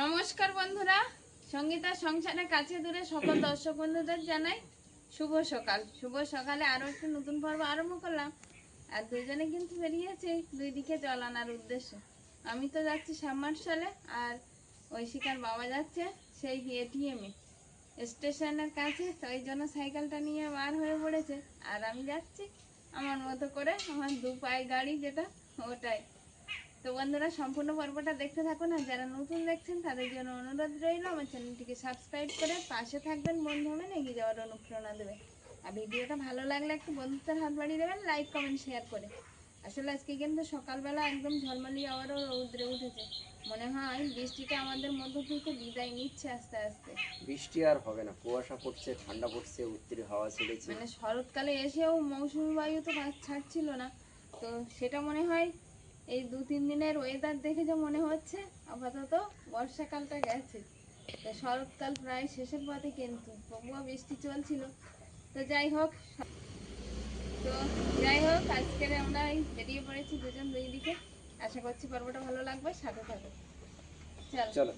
নমস্কার বন্ধুরা। সঙ্গীতা সংসারের কাছে দূরে সকল দর্শক বন্ধুদের জানাই শুভ সকাল। শুভ সকালে আরও একটি নতুন পর্ব আরম্ভ করলাম। আর দুজনে কিন্তু বেরিয়েছে দুই দিকে জল আনার উদ্দেশ্যে। আমি তো যাচ্ছি সাবমার্শালে আর ঐশিকার বাবা যাচ্ছে, সেই এটিএমে স্টেশনের কাছে, তো ওই জন্য সাইকেলটা নিয়ে বার হয়ে পড়েছে। আর আমি যাচ্ছি আমার মতো করে আমার দু পায়ে গাড়ি যেটা, ওটাই। তো বন্ধুরা সম্পূর্ণ পর্বটা দেখতে থাকুন আর যারা নতুন দেখছেন তাদের জন্য অনুরোধ রইল আমার চ্যানেলটিকে সাবস্ক্রাইব করে পাশে থাকবেন বন্ধু হবেন এগিয়ে যাওয়ার অনুপ্রেরণা দেবে আর ভিডিওটা ভালো লাগলে একটু বন্ধুত্বের হাত বাড়িয়ে দেবেন লাইক কমেন্ট শেয়ার করে। আসলে আজকে কিন্তু সকালবেলা একদম ঝলমলি আবারও রৌদ্রে উঠেছে। মনে হয় বৃষ্টিটা আমাদের মধ্য থেকে বিদায় নিচ্ছে আস্তে আস্তে। বৃষ্টি আর হবে না কুয়াশা পড়ছে ঠান্ডা পড়ছে উত্তরি হাওয়া চলেছে মানে শরৎকালে এসেও মৌসুমি বায়ু তো ছাড়ছিল না। তো সেটা মনে হয় এই দু তিন দিনের ওয়েদার দেখে যে মনে হচ্ছে আপাতত বর্ষাকালটা গেছে। তো শরৎকাল প্রায় শেষের পথে কিন্তু তবুও বৃষ্টি চলছিল। তো যাই হোক তো যাই হোক আজকের আমরা বেরিয়ে পড়েছি দুজন দুই দিকে। আশা করছি পর্বটা ভালো লাগবে সাথে থাকো। চলো।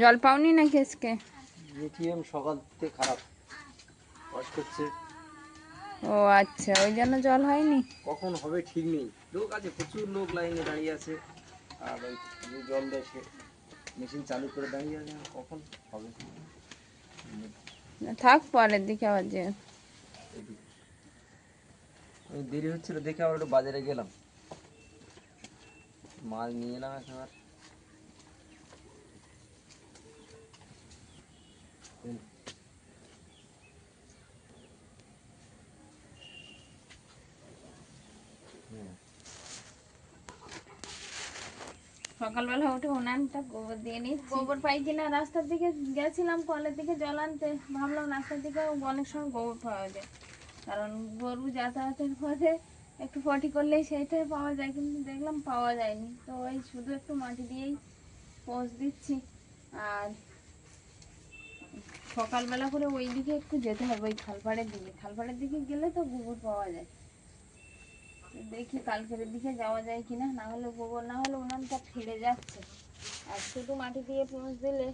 জল পাওনি নাকি আজকে? এটিএম সকাল থেকে খারাপ। ওয়াশ করছে। ও আচ্ছা ওই জন্য জল হয়নি? কখন হবে ঠিক নেই। লোক আছে প্রচুর লোক লাইনে দাঁড়িয়ে আছে। আর ওই যে জল দেয় সে মেশিন চালু করে দাঁড়িয়ে আছে। কখন হবে থাক পরের দিকে আবার যে। দেরি হচ্ছিল দেখে আবার একটু বাজারে গেলাম। মাল নিয়ে এলাম একেবার। সকালবেলা উঠে উনানটা গোবর দিয়ে নিই গোবর পাই কিনা রাস্তার দিকে গেছিলাম কলের দিকে জল আনতে। ভাবলাম রাস্তার দিকে অনেক সময় গোবর পাওয়া যায়। কারণ গরু যাতায়াতের পথে একটু পটি করলেই সেইটাই পাওয়া যায়, কিন্তু দেখলাম পাওয়া যায়নি। তো ওই শুধু একটু মাটি দিয়েই পোষ দিচ্ছি। আর সকালবেলা করে ওই দিকে একটু যেতে হবে, ওই খালপাড়ের দিকে। খালপাড়ের দিকে গেলে তো গোবর পাওয়া যায়। দেখি কালকের দিকে যাওয়া যায় কিনা না হলে গোবর না হলে উনানটা ফেড়ে যাচ্ছে। আর শুধু মাটি দিয়ে পুঁজ দিলে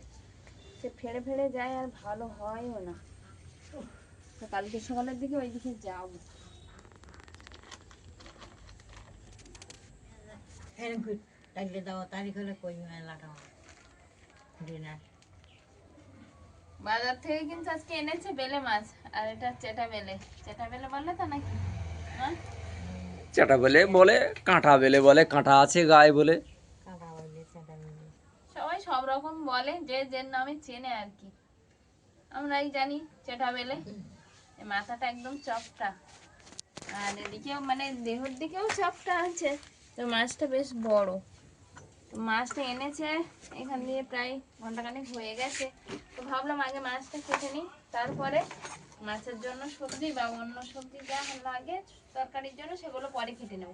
সে ফেড়ে ফেড়ে যায় আর ভালো হয়ও না। তো কালকে সকালের দিকে ওই দিকে যাব লাগলে দাও তারিখ হলে কই মেলাটা ডিনার। বাজার থেকে কিন্তু আজকে এনেছে বেলে মাছ আর এটা চেটা বেলে। চেটা বেলে বললে তো নাকি? হ্যাঁ? চাটা বেলে বলে কাঁটা বেলে বলে কাঁটা আছে গায়ে বলে। সবাই সব রকম বলে যে যে নামে চেনে আর কি। আমরাই জানি চেটা বেলে। মাথাটা একদম চপটা। আর এদিকেও মানে দেহর দিকেও চপটা আছে তো মাছটা বেশ বড়। মাছটা এনেছে এখান দিয়ে প্রায় ঘন্টাখানেক হয়ে গেছে। তো ভাবলাম আগে মাছটা কেটে নিই তারপরে মাছের জন্য সবজি বা অন্য সবজি যা লাগে তরকারির জন্য সেগুলো পরে কেটে নেব।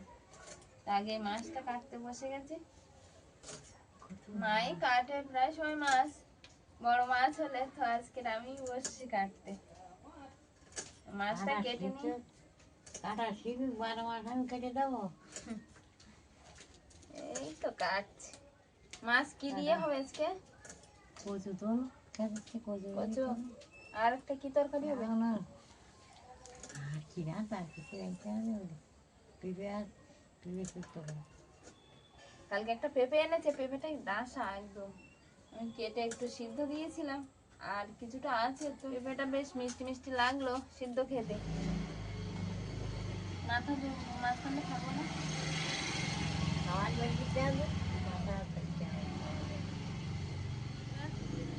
আগে মাছটা কাটতে বসে গেছে। মাই কাটে প্রায় সময় মাছ বড় মাছ হলে তো আজকে আমি বসছি কাটতে। মাছটা কেটে নিই। কাটা শিখুক বারো মাস আমি কেটে দেবো। এই তো কাটছি মাছ কি দিয়ে হবে আজকে? কচু তো। খেতে কচু কচু। আর একটা কি তরকারি হবে? না আর কি কিছু রাখতে হবে ওদের আর পিঁপে করতে হবে কালকে একটা পেঁপে এনেছে পেঁপেটাই ডাসা একদম। আমি কেটে একটু সিদ্ধ দিয়েছিলাম আর কিছুটা আছে তো। পেঁপেটা বেশ মিষ্টি মিষ্টি লাগল সিদ্ধ খেতে। মাথা মাঝখানে খাব না খাওয়ার বের দিতে হবে মাথা করতে হবে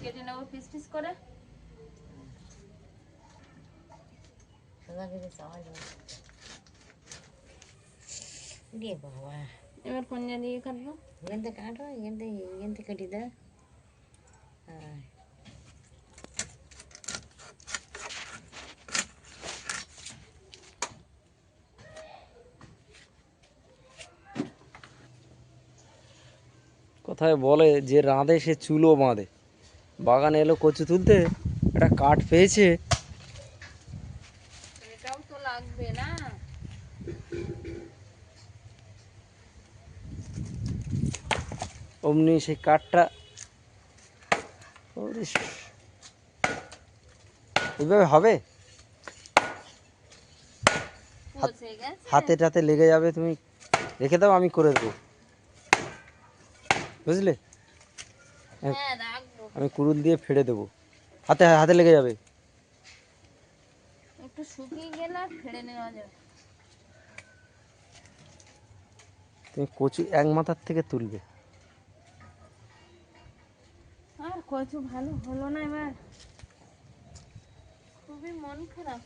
কেটে নেব পিস পিস করে এবার কোন দিয়ে কাটবো এখান থেকে কাটো, এখান থেকে এখান থেকে কেটে দেয় কথায় বলে যে রাঁধে সে চুলো বাঁধে। বাগানে এলো কচু তুলতে একটা কাঠ পেয়েছে। অমনি সেই কাঠটা এইভাবে হবে? হাতে টাতে লেগে যাবে তুমি রেখে দাও আমি করে দেবো। বুঝলে? হ্যাঁ আমি কুরুল দিয়ে ফেড়ে দেবো। হাতে হাতে লেগে যাবে। একটু শুকিয়ে গেলে আর ফেড়ে নেওয়া যাবে। তুমি কচু এক মাথার থেকে তুলবে। আর কচু ভালো হলো না এবার। খুবই মন খারাপ।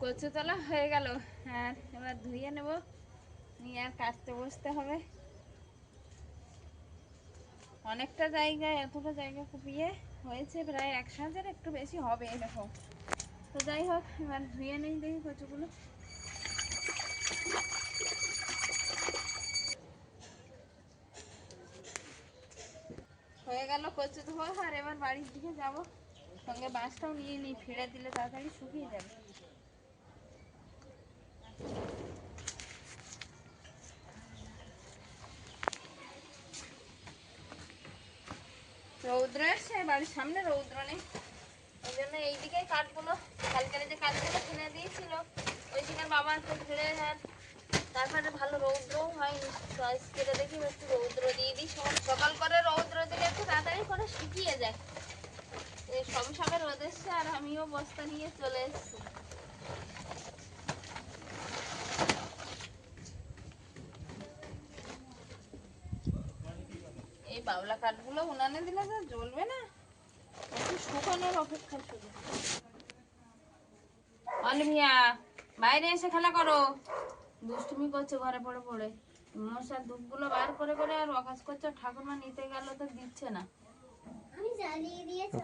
কচু তলা হয়ে গেল। আর এবার ধুয়ে নেব। নিয়ে আর কাটতে বসতে হবে। অনেকটা জায়গায়, এতটা জায়গা কুপিয়ে হয়েছে, প্রায় এক হাজার, একটু বেশি হবে এরকম তো যাই হোক, এবার ধুয়ে নেই দেখি কচুগুলো। হয়ে গেল কচু ধোয়া, আর এবার বাড়ির দিকে যাব। সঙ্গে বাঁশটাও নিয়ে নিই ফিরে দিলে তাড়াতাড়ি শুকিয়ে যাবে। রৌদ্র এসছে, বাড়ির সামনে রৌদ্র নেই। ওই জন্য এইদিকেই কাঠগুলো, কালকের যে কাঠগুলো কিনে দিয়েছিল ওই দিনের বাবা ঘিরে আর তারপরে ভালো রৌদ্রও হয়নি। তো আজকে দেখি একটু রৌদ্র দিয়ে দিই। সকাল- করে রৌদ্র দিলে একটু তাড়াতাড়ি করে শুকিয়ে যায়। সবে সবে রোদ এসছে আর আমিও বস্তা নিয়ে চলে এসেছি এই বাবলা কাঠগুলো উনানে দিলে তো জ্বলবে না। একটু শুকানোর অপেক্ষা শুধু অলিভিয়া বাইরে এসে খেলা করো। দুষ্টুমি করছে ঘরে পড়ে পড়ে। মশার ধূপগুলো বার করে করে আর অকাজ করছে ঠাকুরমা নিতে গেল তো দিচ্ছে না।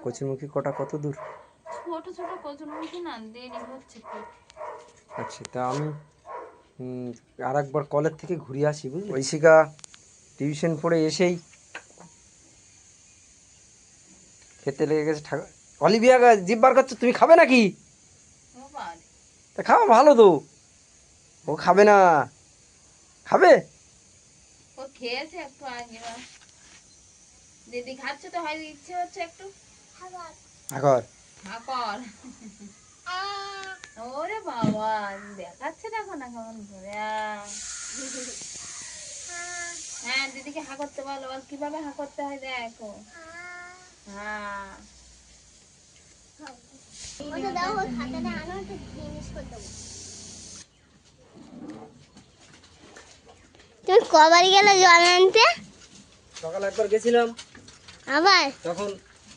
কচুর মুখী কটা কত দূর? ছোট ছোট কচুরমুখী না দেরি হচ্ছে আচ্ছা তা আমি আর একবার কলের থেকে ঘুরে আসি বুঝলি? ঐশিকা টিউশন পড়ে এসেই খেতে লেগে গেছে ঠাকুর। অলিভিয়া গা- জিভ বার করছ তুমি খাবে নাকি? তা খাওয়া ভালো তো। ও খাবে না। খাবে? ও খেয়েছে একটু আগে দিদি খাচ্ছে তো হয় ইচ্ছে হচ্ছে একটু। আগর। হাকর ওরে বাবা দেখাচ্ছে দেখো না কেমন হ্যাঁ দিদিকে হা করতে বল কীভাবে হা করতে হয় দেখো। হ্যাঁ। তুমি কবার গেলে জল আনতে? সকালে একবার গেছিলাম। আবার? তখন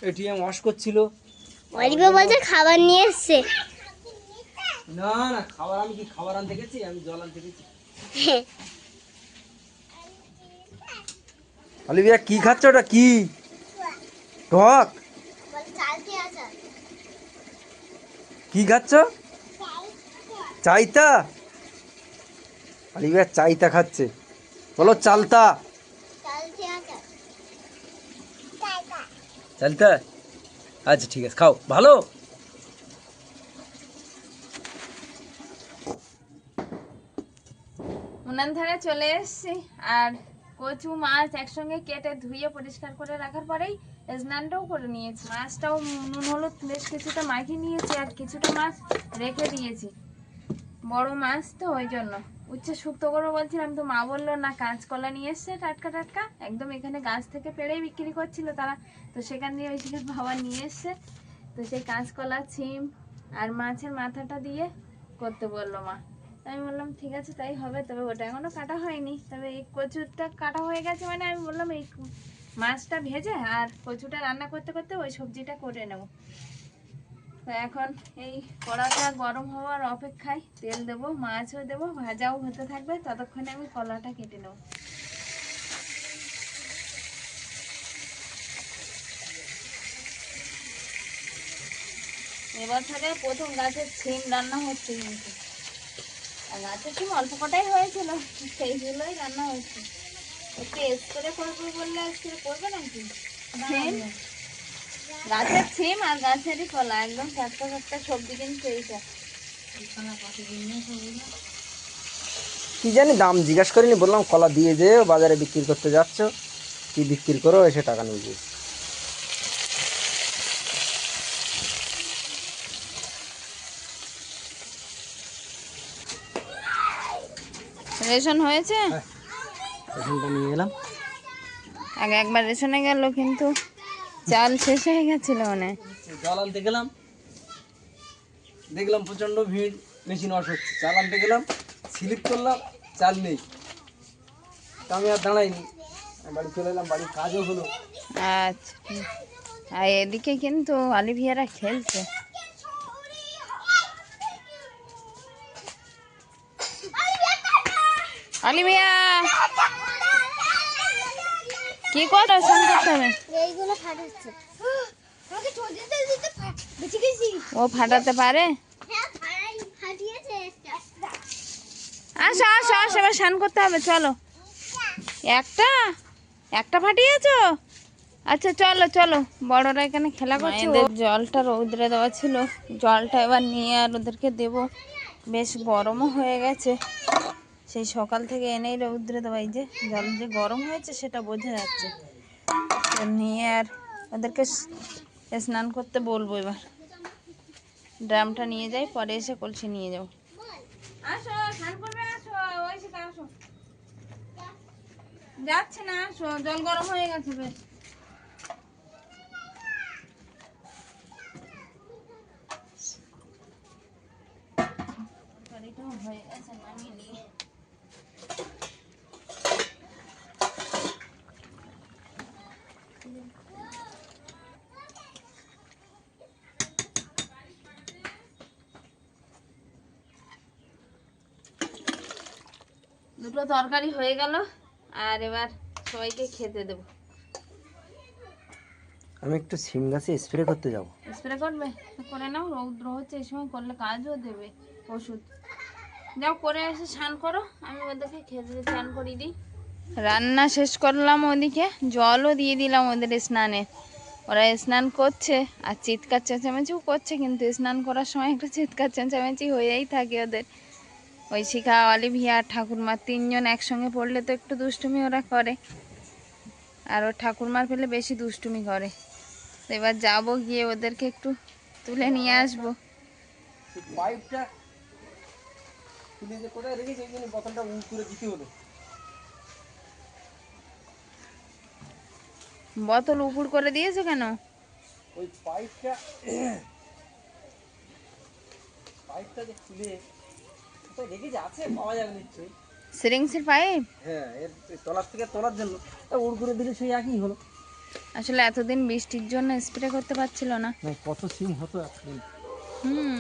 এটিএম ওয়াশ করছিল। অলিভে বলছে খাবার নিয়ে এসছে। না না খাবার আমি কি খাবার আনতে গেছি? আমি জল আনতে গেছি। অলিভিয়া কি খাচ্ছ ওটা? কি? টক কি খাচ্ছ? চাইতা? অলিভিয়া চাইতা খাচ্ছে। বলো চালতা। চালতা? আচ্ছা ঠিক আছে খাও। ভালো? উনান ধারে চলে এসেছি আর কচু মাছ একসঙ্গে কেটে ধুয়ে পরিষ্কার করে রাখার পরেই স্নানটাও করে নিয়েছি, মাছটাও নুন, হলুদ, বেশ কিছুটা মাখিয়ে নিয়েছি আর কিছুটা মাছ রেখে দিয়েছি। বড় মাছ তো, ওই জন্য। উচ্ছে শুক্তো করে বলছিলাম তো, মা বলল, না, কাঁচকলা নিয়ে এসছে, টাটকা টাটকা। একদম এখানে গাছ থেকে পেড়েই বিক্রি করছিল তারা। তো সেখান দিয়ে ওই থেকে বাবা নিয়ে এসছে। তো সেই কাঁচকলা, ছিম আর মাছের মাথাটা দিয়ে করতে বলল মা। আমি বললাম, ঠিক আছে, তাই হবে। তবে ওটা এখনও কাটা হয়নি। তবে এই কচুরটা কাটা হয়ে গেছে মানে আমি বললাম, এই মাছটা ভেজে আর কচুটা রান্না করতে করতে ওই সবজিটা করে নেব। তো এখন এই কড়াটা গরম হওয়ার অপেক্ষায় তেল দেবো, মাছও দেবো, ভাজাও হতে থাকবে, ততক্ষণে আমি কলাটা কেটে নেব। এবার থেকে প্রথম গাছের সিম রান্না হচ্ছে কিন্তু। গাছের ছিম অল্প কটাই হয়েছিল, সেইগুলোই রান্না হচ্ছে। একটু স্প্রে করব বললে স্প্রে করবে নাকি? ছিম গাছের ছিম আর গাছেরই কলা একদম টাটকা টাটকা সবজি কিন্তু এইটা কি জানি দাম জিজ্ঞাসা করিনি বললাম কলা দিয়ে যে বাজারে বিক্রি করতে যাচ্ছ কি বিক্রি করো এসে টাকা নিয়ে যাবে রেশন হয়েছে? রেশনটা নিয়ে এলাম। আগে একবার রেশনে গেল কিন্তু চাল শেষ হয়ে গেছিল মানে। জল আনতে গেলাম। দেখলাম প্রচণ্ড ভিড় মেশিন ওয়াশ হচ্ছে চাল আনতে গেলাম স্লিপ করলাম চাল নেই। তা আমি আর দাঁড়াইনি। বাড়ি চলে এলাম বাড়ির কাজও হলো। আচ্ছা। আর এদিকে কিন্তু অলিভিয়ারা খেলছে। অলিভিয়া কি করতে হবে? এইগুলো ফাটাচ্ছে। আমাকে ছোট দিতে দিতে বেঁচে গেছি। ও ফাটাতে পারে? হ্যাঁ ফাটাই ফাটিয়েছে আসো আসো আসো এবার স্নান করতে হবে চলো। একটা? একটা ফাটিয়েছো? আচ্ছা চলো চলো। বড়রা এখানে খেলা করছে জলটা রৌদ্রে দেওয়া ছিল। জলটা এবার নিয়ে আর ওদেরকে দেব। বেশ গরমও হয়ে গেছে। সেই সকাল থেকে এনেই রৌদ্রে দেওয়া এই যে জল যে গরম হয়েছে সেটা বোঝা যাচ্ছে। তো নিয়ে আর ওদেরকে স্নান করতে বলব এবার। ড্রামটা নিয়ে যাই পরে এসে কলসি নিয়ে যাব। যাচ্ছে না আসো জল গরম হয়ে গেছে বেশ। হয়ে গেছে নামিয়ে নিয়ে দুটো তরকারি হয়ে গেল আর এবার সবাইকে খেতে দেবো। আমি একটু সিম গাছে স্প্রে করতে যাব। স্প্রে করবে? করে নাও রৌদ্র হচ্ছে এই সময় করলে কাজও দেবে ওষুধ। যাও করে এসে স্নান করো আমি ওদেরকে খেতে স্নান করিয়ে দিই। রান্না শেষ করলাম ওদিকে জলও দিয়ে দিলাম ওদের স্নানে। ওরা স্নান করছে আর চিৎকার চেঁচামেচিও করছে কিন্তু স্নান করার সময় একটু চিৎকার চেঁচামেচি হয়েই থাকে ওদের। ওই শিখা অলিভিয়া আর ঠাকুরমা তিনজন একসঙ্গে পড়লে তো একটু দুষ্টুমি ওরা করে। আর ওর ঠাকুরমার পেলে বেশি দুষ্টুমি করে। তো এবার যাব গিয়ে ওদেরকে একটু তুলে নিয়ে আসব। পাইপটা খুলে যে কোথায় রেখেছি ওই জন্য বোতলটা উল করে দিতে হলো। বোতল উপর করে দিয়েছে কেন? ওই পাইপটা পাইপটা যে খুলে কোথায় রেখেছি আছে পাওয়া যাবে নিশ্চয়ই। সিরিংসের পাইপ হ্যাঁ এর তলার থেকে তোলার জন্য। তা উড় করে দিলে সেই একই হলো। আসলে এতদিন বৃষ্টির জন্য স্প্রে করতে পারছিল না। না কত সিম হতো এতদিন হুম।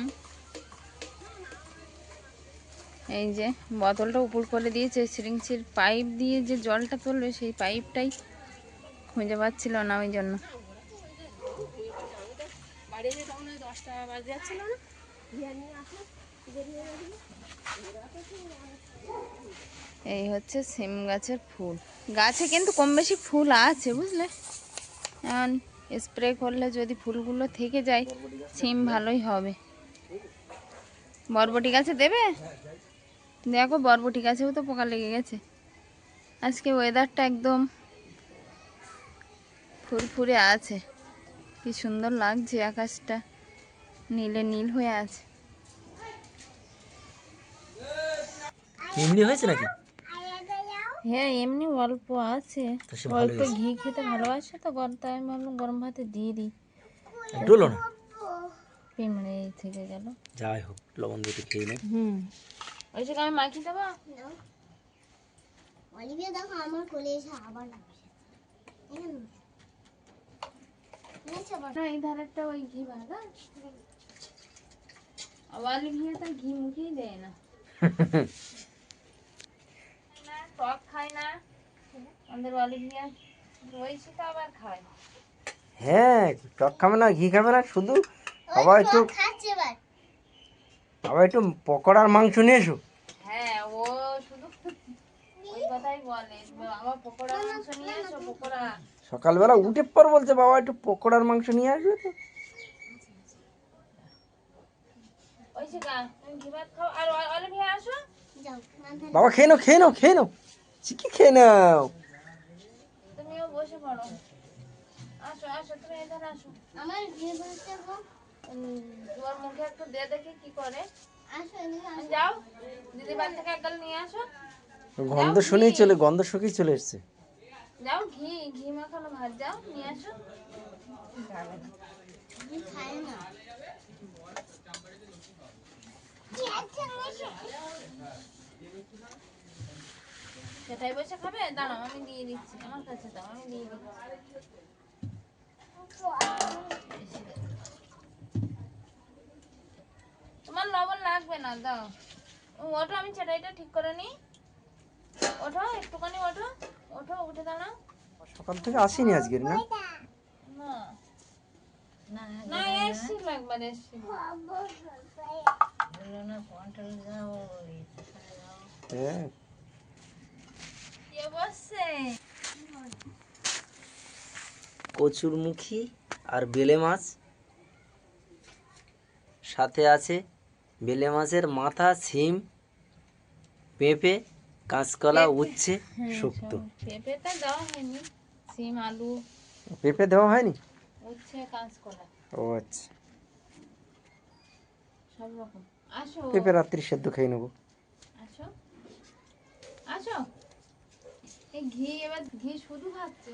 এই যে বোতলটা উপর করে দিয়েছে সিরিংসের পাইপ দিয়ে যে জলটা তুলবে সেই পাইপটাই খুঁজে পাচ্ছিল না ওই জন্য। এই হচ্ছে সিম গাছের ফুল। গাছে কিন্তু কম বেশি ফুল আছে, বুঝলে? এখন স্প্রে করলে যদি ফুলগুলো থেকে যায়, সিম ভালোই হবে। বরবটি গাছে দেবে? দেখো, বরবটি গাছেও তো পোকা লেগে গেছে। আজকে ওয়েদারটা একদম ফুরফুরে আছে। কি সুন্দর লাগছে আকাশটা। নীলে নীল হয়ে আছে। এমনি হয়েছে নাকি? হ্যাঁ এমনি অল্প আছে। তো সে অল্প ঘি খেতে ভালোবাসে তো গরম তাই আমি ভাবলাম গরম ভাতে দিয়ে দিই। ডোলো না। পিমড়ে থেকে গেল। যাই হোক লবণ দিয়ে একটু খেয়ে নে। হুম। ওই যে আমি মাখিয়ে দেবো? অলিভিয়া দেখো আমার কোলে এসে আবার লাগছে এখানে এনেছো বল। না এই ধারেরটা ওই ঘি ভাজা আবার ঘিয়ে তো ঘি মুখেই দেয় না না। টক খায় না আমাদের অলিভিয়া ওই সেটা আবার খায়। হ্যাঁ টক খাবে না ঘি খাবে না শুধু আবার একটু আবার একটু পকোড়ার মাংস নিয়ে এসো। হ্যাঁ ও শুধু ওই কথাই বলে বাবা পকোড়া মাংস নিয়ে এসো পকোড়া। সকালবেলা উঠে পর বলছে বাবা একটু পকোড়ার মাংস নিয়ে আসবে তো। বাবা খেয়ে নাও খেয়ে নাও খেয়ে নাও। চিকি খেয়ে নাও তুমিও বসে পড়ো। আসো আসো তুমি এখানে আসো। আমার বিয়ে বলতে হোক তোমার মুখে একটু দে দেখি কি করে। আসো যাও দিদি বাড়ি থেকে একগাল নিয়ে আসো। গন্ধ শুনেই চলে গন্ধ শুকেই চলে এসছে। যাও ঘি ঘি মাখানো ভাত যাও নিয়ে আসো। খাই না। কি? সেটাই বসে খাবে? দাঁড়াও আমি দিয়ে দিচ্ছি আমার কাছে দাও আমি দিয়ে দিচ্ছি তোমার লবণ লাগবে না দাও। ওঠো আমি সেটাইটা ঠিক করে নিই। ওঠো একটুখানি ওঠো। ওঠো উঠে দাঁড়াও। সকাল থেকে আসিনি আজকের না? না। না না এসছিল একবার এসছিল বলল না কন্ট্রোল যাও সেখানে যাও হ্যাঁ কে বসছে কচুরমুখী আর বেলে মাছ। সাথে আছে বেলে মাছের মাথা সিম পেঁপে কাঁচকলা উচ্ছে শুক্ত। পেঁপেটা দেওয়া হয়নি সিম আলু। পেঁপে দেওয়া হয়নি? উচ্ছে কাঁচকলা। ও আচ্ছা। সব রকম। আসো। পেঁপে রাত্রি সেদ্ধ খেয়ে নেব। আসো। আসো। এই ঘি এবার ঘি শুধু খাচ্ছে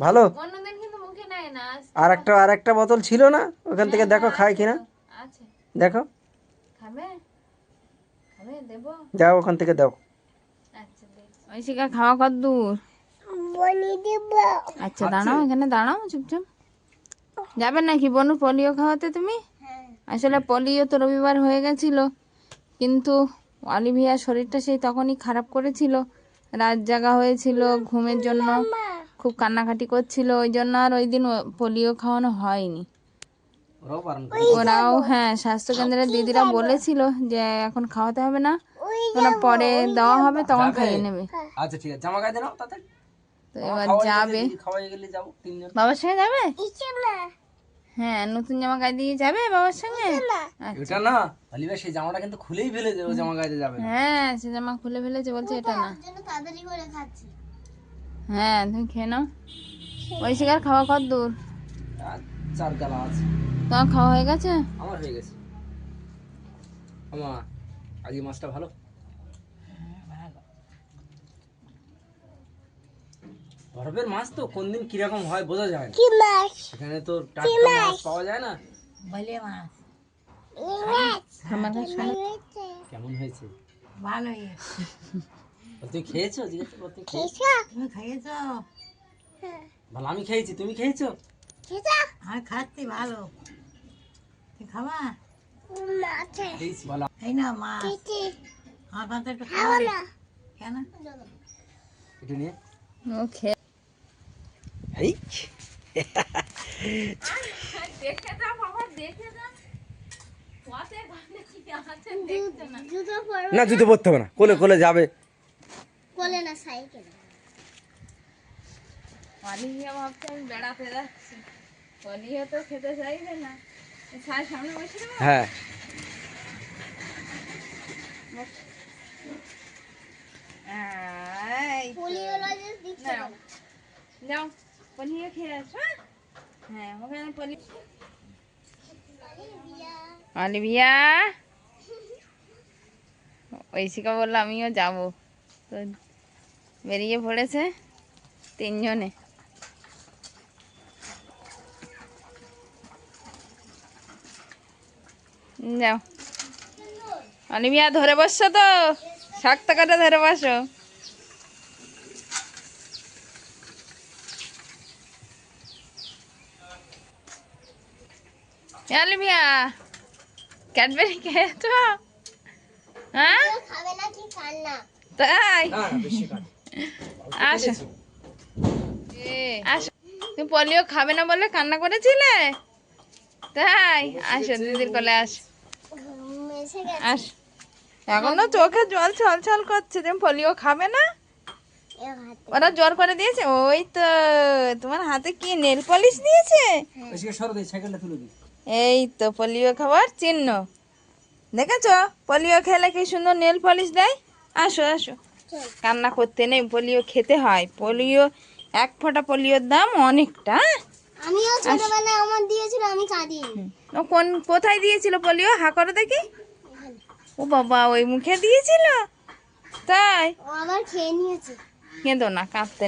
ভালো? অন্যদিন কিন্তু মুখে নেয় না আর একটা আর একটা বোতল ছিল না? ওখান থেকে দেখো খায় কিনা। আছে। দেখো। খাবে? খাবে দেবো। যাও ওখান থেকে দাও। আচ্ছা ঐশিকা খাওয়া কত দূর? বলি দিব। আচ্ছা দাঁড়াও এখানে দাঁড়াও চুপচাপ। যাবে নাকি বনু পোলিও খাওয়াতে তুমি? হ্যাঁ। আসলে পোলিও তো রবিবার হয়ে গেছিল কিন্তু অলিভিয়ার শরীরটা সেই তখনই খারাপ করেছিল। রাত জাগা হয়েছিল ঘুমের জন্য খুব কান্নাকাটি করছিল ওই জন্য আর ওই দিন ও- পোলিও খাওয়ানো হয়নি। ওরাও হ্যাঁ স্বাস্থ্যকেন্দ্রের দিদিরা বলেছিল যে এখন খাওয়াতে হবে না ওরা পরে দেওয়া হবে তখন খাইয়ে নেবে। আচ্ছা ঠিক আছে জামা গায়ে তাতে। তো এবার যাবে। খাওয়াই গেলে যাব তিনজন। বাবার সঙ্গে যাবে? ইচ্ছে না। হ্যাঁ নতুন জামা গায়ে দিয়ে যাবে বাবার সঙ্গে? আচ্ছা। এটা না অলিভার সেই জামাটা কিন্তু খুলেই ফেলে দেবে জামা গায়ে যাবে হ্যাঁ সে জামা খুলে ফেলেছে বলছে এটা না। তাড়াতাড়ি করে খাচ্ছি। হ্যাঁ তুমি খেয়ে নাও। ওই শিকার খাওয়া কত দূর? আর চার গালা আছে। তোমার খাওয়া হয়ে গেছে? আমার হয়ে গেছে। আমার আজকে মাছটা ভালো? বরফের মাছ তো কোন দিন কীরকম হয় বোঝা যায় না। কি মাছ? এখানে তো টাটকা মাছ পাওয়া যায় না। বলে মাছ। আমার কাছে কেমন হয়েছে? ভালোই বল, তুমি খেয়েছো? জিজ্ঞেস করো, তুমি খেয়েছো? তুমি খাইয়েছো ভালো আমি খেয়েছি তুমি খেয়েছো? আমি খাচ্ছি ভালো। তুই খাবা? খেয়েছি ভালো এই না মাছ। আমার পাতে একটু খাওয়া কেন? একটু নিয়ে। ও খেয়ে দেখে দাও বাবা দেখে দাও পথে ঘাটে কি আছে দেখতে না। জুতো পর না জুতো পরতে হবে না। কোলে কোলে যাবে। বলে না সাইকেল। অলিভিয়া ভাবছে আমি বেড়াতে যাচ্ছি। অলিভিয়া তো খেতে চাইবে না। সামনে বসে দেবো হ্যাঁ এই তো। পোলিওলজিস্ট দিচ্ছে নাও। যাও পনির খেয়ে আসো। হ্যাঁ? হ্যাঁ ওখানে পনির। অলিভিয়া। ঐশিকা বলল আমিও যাব। তো বেরিয়ে পড়েছে তিনজনে। যাও। অলিভিয়া ধরে বসছো তো? শক্ত করে ধরে বসো। অলিভিয়া ক্যাডবেরি খেয়েছো হ্যাঁ? তাই? আসো। আসো। তুমি পোলিও খাবে না বলে কান্না করেছিলে? তাই? আসো দিদির কোলে আসো। আসো। এখন তো চোখে জল ছল ছল করছে। তুমি পোলিও খাবে না? ওরা জোর করে দিয়েছে। ওই তো তোমার হাতে কি নেল পলিশ দিয়েছে দিই এই তো পোলিও খাবার চিহ্ন। দেখেছ? পোলিও খেলে কি সুন্দর নেল পলিশ দেয়? আসো আসো। কান্না করতে নেই পোলিও খেতে হয়। পোলিও এক ফোঁটা পোলিওর দাম অনেকটা হ্যাঁ? আমিও ছোটবেলায় আমার দিয়েছিল আমি কাঁদিনি। ও কোন কোথায় দিয়েছিল পোলিও? হা করো দেখি। ও বাবা ওই মুখে দিয়েছিল? তাই? ও আবার খেয়ে নিয়েছে। কেঁদো না কাঁদতে।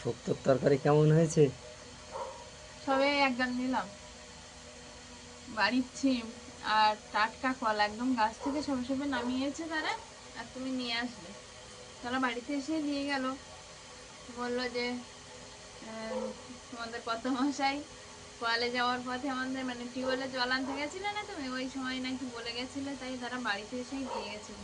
শুক্তোর তরকারি কেমন হয়েছে? সবে একজন নিলাম। বাড়ির ছিম আর টাটকা কল একদম গাছ থেকে সবে সবে নামিয়েছে তারা আর তুমি নিয়ে আসলে তারা বাড়িতে এসে নিয়ে গেল। বলল যে তোমাদের কত মশাই কলে যাওয়ার পথে আমাদের মানে টিউবওয়েলে জল আনতে গেছিলে না তুমি? ওই সময় নাকি বলে গেছিলে, তাই তারা বাড়িতে এসেই দিয়ে গেছিল।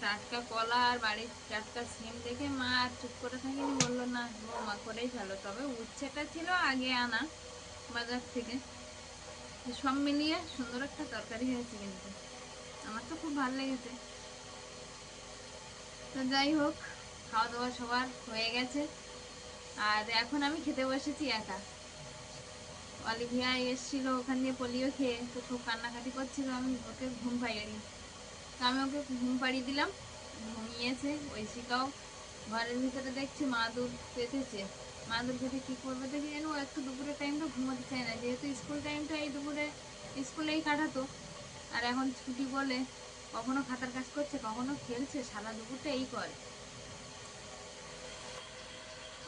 টাটকা কলা আর বাড়ির টাটকা সিম দেখে মা আর চুপ করে থাকিনি, বলল, না মা করেই ফেলো। তবে উচ্ছেটা ছিল আগে আনা বাজার থেকে। সব মিলিয়ে সুন্দর একটা তরকারি হয়েছে কিন্তু। আমার তো খুব ভালো লেগেছে। তো যাই হোক, খাওয়া দাওয়া সবার হয়ে গেছে। আর এখন আমি খেতে বসেছি একা। অলিভিয়া এসেছিল ওখান দিয়ে পোলিও খেয়ে, তো খুব কান্নাকাটি করছিল, আমি ওকে ঘুম পাইয়ে দিই তো আমি ওকে ঘুম পাড়িয়ে দিলাম, ঘুমিয়েছে ঐশিকাও ঘরের ভিতরে দেখছি মাদুর পেতেছে। মাদুর পেতে কি করবে দেখি ও একটু দুপুরের টাইমটা ঘুমোতে চায় না। যেহেতু স্কুল টাইমটা এই দুপুরে স্কুলেই কাটাতো, আর এখন ছুটি বলে কখনো খাতার কাজ করছে, কখনো খেলছে, সারা দুপুরটা এই করে।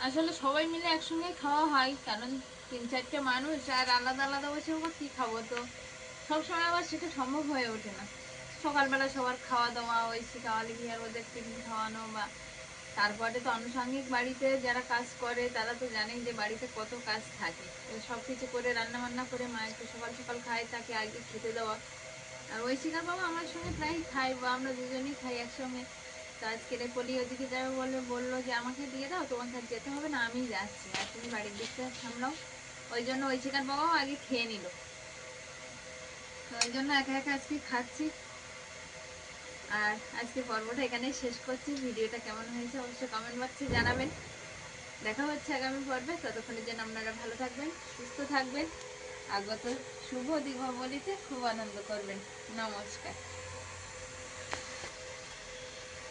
আসলে সবাই মিলে একসঙ্গে খাওয়া হয়, কারণ তিন, চারটে মানুষ, আর আলাদা আলাদা বসে আবার কি খাব তো? সবসময় আবার সেটা সম্ভব হয়ে ওঠে না। সকালবেলা সবার খাওয়া দাওয়া ওই শিখাওয়ালি আর ওদের টিফিন খাওয়ানো বা তারপরে তো আনুষঙ্গিক বাড়িতে যারা কাজ করে, তারা তো জানেন যে বাড়িতে কত কাজ থাকে। সব কিছু করে রান্না বান্না করে, মায়ের সকাল সকাল খায়, তাকে আগে খেতে দেওয়া। আর ওই শিকার বাবা আমার সঙ্গে প্রায় খাই বা আমরা দুজনেই খাই একসঙ্গে। তো আজকে পলি ওদিকে যাবে বলে, বলল যে আমাকে দিয়ে দাও, তোমাকে যেতে হবে না আমি যাচ্ছি। আর তুমি বাড়ির দিকটা সামলাও। ওই জন্য ওই শিকার বাবাও আগে খেয়ে নিল। তো ওই জন্য একা একা আজকে খাচ্ছি। আর আজকে পর্বটা এখানেই শেষ করছি। ভিডিওটা কেমন হয়েছে অবশ্যই কমেন্ট বক্সে জানাবেন। দেখা হচ্ছে আগামী পর্বে। ততক্ষণের জন্য আপনারা ভালো থাকবেন, সুস্থ থাকবেন। আগত শুভ দীপাবলিতে খুব আনন্দ করবেন। নমস্কার।